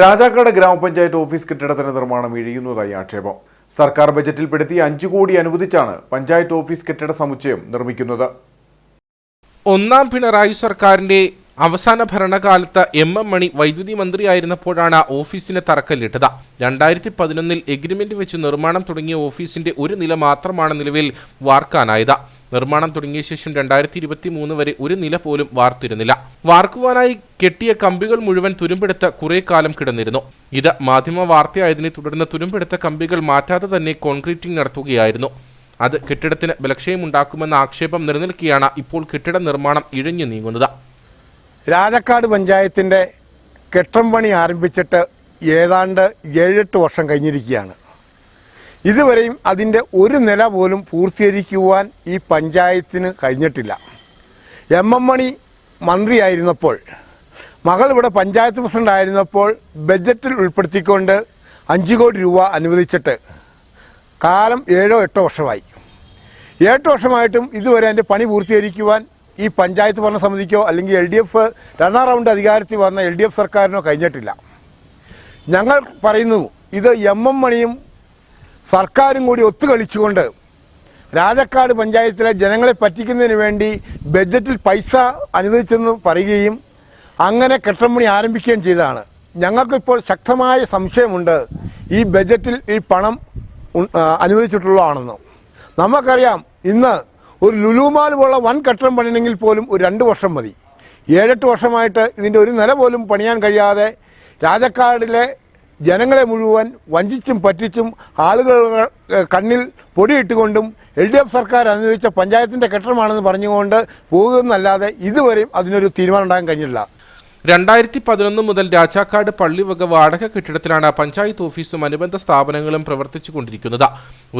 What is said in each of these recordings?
രാജാക്കാട് ഗ്രാമപഞ്ചായത്ത് ഓഫീസ് കെട്ടിടത്തിന്റെ നിർമ്മാണം ഇഴിയുന്നതായി ആക്ഷേപം. സർക്കാർ ബജറ്റിൽ പെടുത്തി അഞ്ചു കോടി അനുവദിച്ചാണ് പഞ്ചായത്ത് ഓഫീസ് കെട്ടിട സമുച്ചയം നിർമ്മിക്കുന്നത്. ഒന്നാം പിണറായി സർക്കാരിന്റെ അവസാന ഭരണകാലത്ത് എം എം മണി വൈദ്യുതി മന്ത്രിയായിരുന്നപ്പോഴാണ് ഓഫീസിന് തറക്കല്ലിട്ടത്. രണ്ടായിരത്തി പതിനൊന്നിൽ എഗ്രിമെന്റ് വെച്ച് നിർമ്മാണം തുടങ്ങിയ ഓഫീസിന്റെ ഒരു നില മാത്രമാണ് നിലവിൽ വാർക്കാനായത്. നിർമ്മാണം തുടങ്ങിയ ശേഷം രണ്ടായിരത്തി ഇരുപത്തി മൂന്ന് വരെ ഒരു നില പോലും വാർത്തിരുന്നില്ല. വാർക്കുവാനായി കെട്ടിയ കമ്പികൾ മുഴുവൻ തുരുമ്പെടുത്ത കുറെ കാലം കിടന്നിരുന്നു. ഇത് മാധ്യമ വാർത്തയായതിനെ തുടർന്ന് തുരുമ്പെടുത്ത കമ്പികൾ മാറ്റാതെ തന്നെ കോൺക്രീറ്റിംഗ് നടത്തുകയായിരുന്നു. അത് കെട്ടിടത്തിന് ബലക്ഷയമുണ്ടാക്കുമെന്ന ആക്ഷേപം നിലനിൽക്കുകയാണ് ഇപ്പോൾ കെട്ടിട നിർമ്മാണം ഇഴഞ്ഞു നീങ്ങുന്നത്. രാജക്കാട് പഞ്ചായത്തിന്റെ കെട്ടം പണി ആരംഭിച്ചിട്ട് ഏതാണ്ട് ഏഴെട്ട് വർഷം കഴിഞ്ഞിരിക്കുകയാണ്. ഇതുവരെയും അതിന്റെ ഒരു നില പോലും പൂർത്തീകരിക്കുവാൻ ഈ പഞ്ചായത്തിന് കഴിഞ്ഞിട്ടില്ല. എം എം മണി മന്ത്രിയായിരുന്നപ്പോൾ മകൾ ഇവിടെ പഞ്ചായത്ത് പ്രസിഡന്റ് ആയിരുന്നപ്പോൾ ബജറ്റിൽ ഉൾപ്പെടുത്തിക്കൊണ്ട് അഞ്ച് കോടി രൂപ അനുവദിച്ചിട്ട് കാലം ഏഴോ എട്ടോ വർഷമായി. ഏട്ട് വർഷമായിട്ടും ഇതുവരെ അതിന്റെ പണി പൂർത്തീകരിക്കുവാൻ ഈ പഞ്ചായത്ത് ഭരണസമിതിക്കോ അല്ലെങ്കിൽ എൽ ഡി എഫ് രണ്ടാം റൗണ്ട് അധികാരത്തിൽ വന്ന എൽ ഡി എഫ് സർക്കാരിനോ കഴിഞ്ഞിട്ടില്ല. ഞങ്ങൾ പറയുന്നു ഇത് എം എം മണിയും സർക്കാരും കൂടി ഒത്തുകളിച്ചുകൊണ്ട് രാജക്കാട് പഞ്ചായത്തിലെ ജനങ്ങളെ പറ്റിക്കുന്നതിന് വേണ്ടി ബഡ്ജറ്റിൽ പൈസ അനുവദിച്ചെന്ന് പറയുകയും അങ്ങനെ കെട്ടംപണി ആരംഭിക്കുകയും ചെയ്തതാണ്. ഞങ്ങൾക്കിപ്പോൾ ശക്തമായ സംശയമുണ്ട്. ഈ ബഡ്ജറ്റിൽ ഈ പണം അനുവദിച്ചിട്ടുള്ളതാണെന്ന്. നമുക്കറിയാം ഇന്ന് ഒരു ലുലുമാൽ പോലുള്ള വൻ കെട്ടിടം പണിയണമെങ്കിൽ പോലും ഒരു രണ്ട് വർഷം മതി. ഏഴെട്ട് വർഷമായിട്ട് ഇതിന്റെ ഒരു നില പോലും പണിയാൻ കഴിയാതെ രാജക്കാടിലെ ജനങ്ങളെ മുഴുവൻ വഞ്ചിച്ചും പറ്റിച്ചും ആളുകൾ കണ്ണിൽ പൊടിയിട്ടുകൊണ്ടും എൽ ഡി എഫ് സർക്കാർ അനുവദിച്ച പഞ്ചായത്തിന്റെ കെട്ടിടമാണെന്ന് പറഞ്ഞുകൊണ്ട് പോകുന്നല്ലാതെ ഇതുവരെയും അതിനൊരു തീരുമാനം ഉണ്ടാകാൻ കഴിഞ്ഞില്ല രണ്ടായിരത്തി പതിനൊന്ന് മുതൽ രാജാക്കാട് പള്ളിവക വാടക കെട്ടിടത്തിലാണ് പഞ്ചായത്ത് ഓഫീസും അനുബന്ധ സ്ഥാപനങ്ങളും പ്രവർത്തിച്ചു കൊണ്ടിരിക്കുന്നത്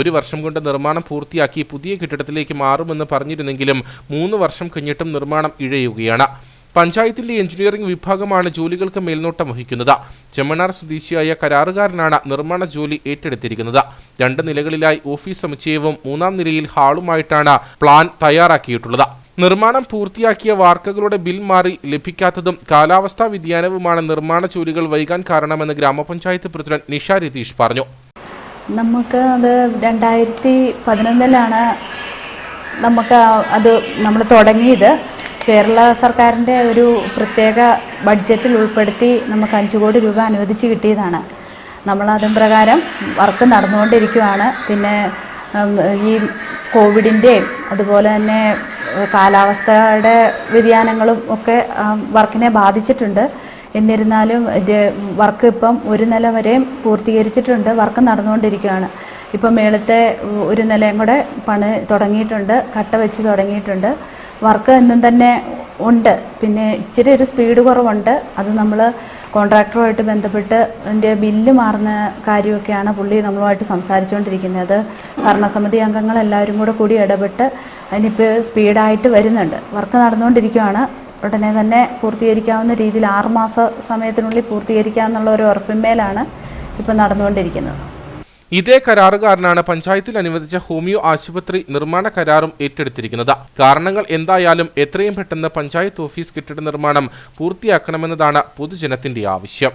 ഒരു വർഷം കൊണ്ട് നിർമ്മാണം പൂർത്തിയാക്കി പുതിയ കെട്ടിടത്തിലേക്ക് മാറുമെന്ന് പറഞ്ഞിരുന്നെങ്കിലും മൂന്ന് വർഷം കഴിഞ്ഞിട്ടും നിർമ്മാണം ഇഴയുകയാണ്. പഞ്ചായത്തിന്റെ എഞ്ചിനീയറിംഗ് വിഭാഗമാണ് ജോലികൾക്ക് മേൽനോട്ടം വഹിക്കുന്നത്. ചെമ്മണാർ സ്വദേശിയായ കരാറുകാരനാണ് നിർമ്മാണ ജോലി ഏറ്റെടുത്തിരിക്കുന്നത്. രണ്ട് നിലകളിലായി ഓഫീസ് സമുച്ചയവും മൂന്നാം നിലയിൽ ഹാളുമായിട്ടാണ് പ്ലാൻ തയ്യാറാക്കിയിട്ടുള്ളത്. നിർമ്മാണം പൂർത്തിയാക്കിയ വാർക്കകളുടെ ബിൽ മാറി ലഭിക്കാത്തതും കാലാവസ്ഥാ വ്യതിയാനവുമാണ് നിർമ്മാണ ജോലികൾ വൈകാൻ കാരണമെന്ന് ഗ്രാമപഞ്ചായത്ത് പ്രസിഡന്റ് നിഷ രതീഷ് പറഞ്ഞു. നമുക്ക് അത് രണ്ടായിരത്തി പതിനൊന്നിലാണ് നമുക്ക് അത് നമ്മൾ തുടങ്ങിയത്. കേരള സർക്കാരിന്റെ ഒരു പ്രത്യേക ബഡ്ജറ്റിൽ ഉൾപ്പെടുത്തി നമുക്ക് അഞ്ച് കോടി രൂപ അനുവദിച്ച് കിട്ടിയതാണ്. നമ്മൾ അതും പ്രകാരം വർക്ക് നടന്നുകൊണ്ടിരിക്കുകയാണ് പിന്നെ ഈ കോവിഡിന്റെയും അതുപോലെ തന്നെ കാലാവസ്ഥയുടെ വ്യതിയാനങ്ങളും ഒക്കെ വർക്കിനെ ബാധിച്ചിട്ടുണ്ട്. എന്നിരുന്നാലും വർക്ക് ഇപ്പം ഒരു നില വരെയും പൂർത്തീകരിച്ചിട്ടുണ്ട്. വർക്ക് നടന്നുകൊണ്ടിരിക്കുകയാണ് ഇപ്പം മേളത്തെ ഒരു നിലയും കൂടെ പണി തുടങ്ങിയിട്ടുണ്ട്. കട്ട വെച്ച് തുടങ്ങിയിട്ടുണ്ട്. വർക്ക് എന്നും തന്നെ ഉണ്ട്. പിന്നെ ഇച്ചിരി ഒരു സ്പീഡ് കുറവുണ്ട്. അത് നമ്മൾ കോൺട്രാക്ടറുമായിട്ട് ബന്ധപ്പെട്ട് അതിന്റെ ബില്ല് മാറുന്ന കാര്യമൊക്കെയാണ് പുള്ളി നമ്മളുമായിട്ട് സംസാരിച്ചുകൊണ്ടിരിക്കുന്നത് ഭരണസമിതി അംഗങ്ങൾ എല്ലാവരും കൂടെ കൂടി ഇടപെട്ട് അതിനിപ്പോൾ സ്പീഡായിട്ട് വരുന്നുണ്ട്. വർക്ക് നടന്നുകൊണ്ടിരിക്കുകയാണ് ഉടനെ തന്നെ പൂർത്തീകരിക്കാവുന്ന രീതിയിൽ ആറുമാസ സമയത്തിനുള്ളിൽ പൂർത്തീകരിക്കാമെന്നുള്ള ഒരു ഉറപ്പിന്മേലാണ് ഇപ്പം നടന്നുകൊണ്ടിരിക്കുന്നത്. ഇതേ കരാറുകാരനാണ് പഞ്ചായത്തിൽ അനുവദിച്ച ഹോമിയോ ആശുപത്രി നിർമ്മാണ കരാറും ഏറ്റെടുത്തിരിക്കുന്നത്. കാരണങ്ങൾ എന്തായാലും എത്രയും പെട്ടെന്ന് പഞ്ചായത്ത് ഓഫീസ് കെട്ടിട നിർമ്മാണം പൂർത്തിയാക്കണമെന്നതാണ് പൊതുജനത്തിന്റെ ആവശ്യം.